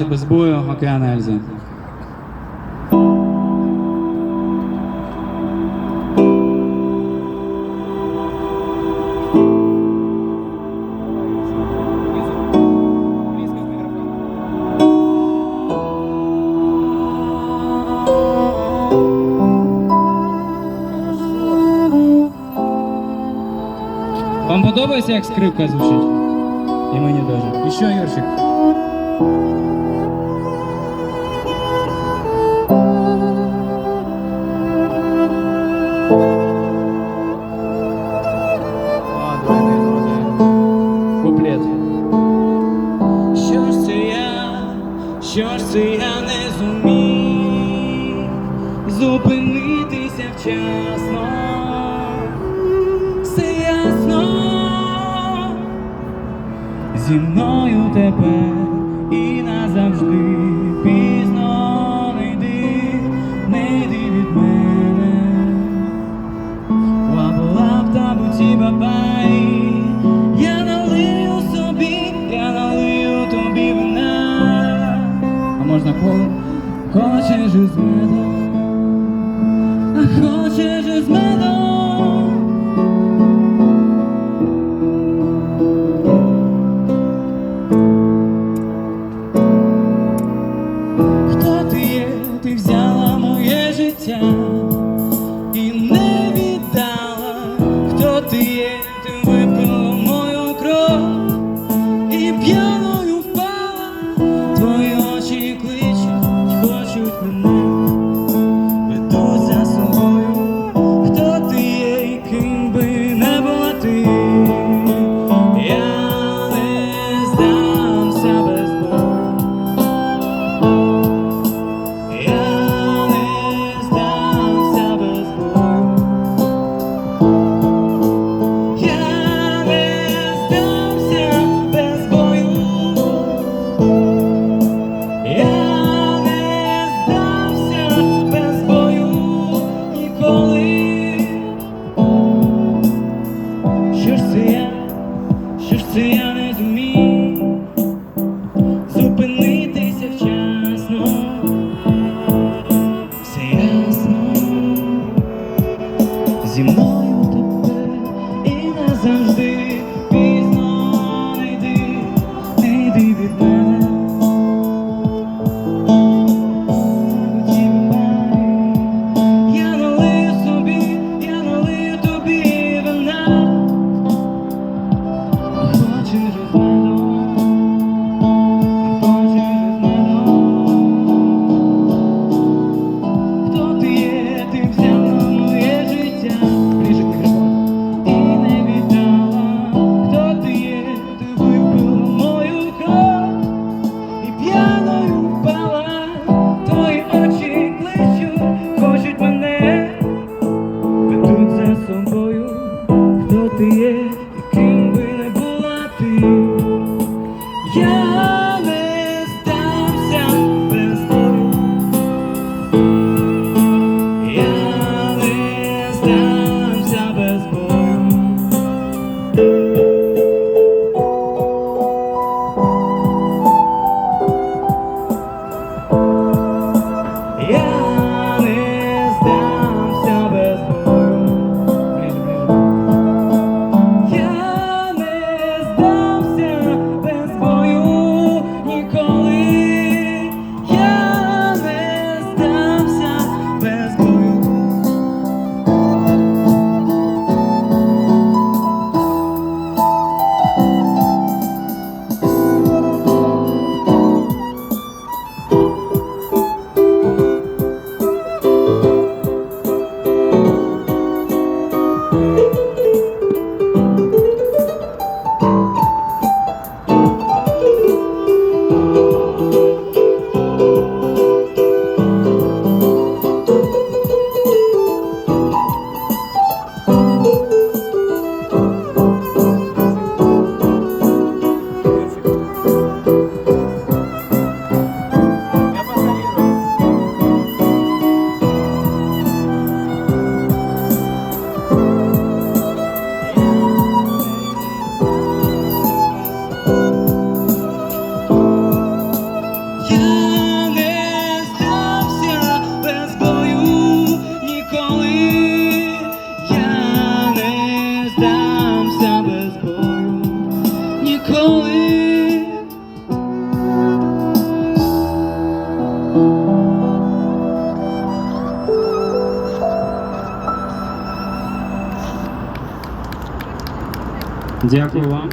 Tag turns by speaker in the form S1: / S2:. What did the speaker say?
S1: без бою океан Ельзи. Вам подобається, як скрипка звучить? І мені теж. І що, Юрчик? Все ясно зі мною тепер і назавжди пізно не йди, не йди від мене. Лап-лап та буті бабай Я налию собі, я налию тобі вина А можна коло? Хочеш із медом життя і не віддала, хто ти є, ти випила мою кров і п'яною що ж це я, що ж це я не зумів зупинитися вчасно, все ясно зі мною. здамся без бою ніколи.
S2: Дякую вам.